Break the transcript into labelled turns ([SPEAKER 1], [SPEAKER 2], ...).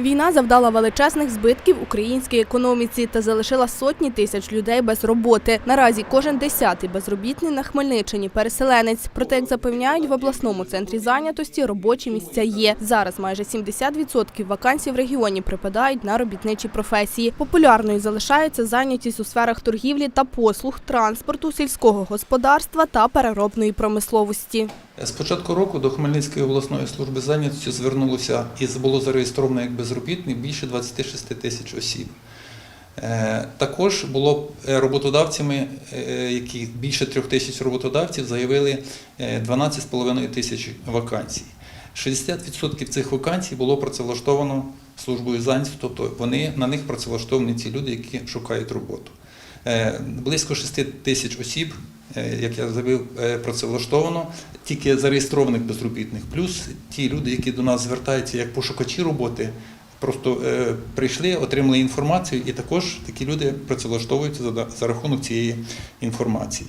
[SPEAKER 1] Війна завдала величезних збитків українській економіці та залишила сотні тисяч людей без роботи. Наразі кожен десятий безробітний на Хмельниччині переселенець. Проте, як запевняють, в обласному центрі зайнятості робочі місця є. Зараз майже 70% вакансій в регіоні припадають на робітничі професії. Популярною залишається зайнятість у сферах торгівлі та послуг, транспорту, сільського господарства та переробної промисловості.
[SPEAKER 2] З початку року до Хмельницької обласної служби зайнятості звернулося і було зареєстровано як безробітних більше 26 тисяч осіб. Е, Також було е, роботодавцями, е, які більше трьох тисяч роботодавців заявили е, 12,5 тисяч вакансій. 60% цих вакансій було працевлаштовано службою зайнятості, тобто вони на них працевлаштовані ті люди, які шукають роботу. Близько 6 тисяч осіб, як я заявив, е, працевлаштовано, тільки зареєстрованих безробітних, плюс ті люди, які до нас звертаються як пошукачі роботи, просто е, прийшли, отримали інформацію, і також такі люди працевлаштовуються за рахунок цієї інформації.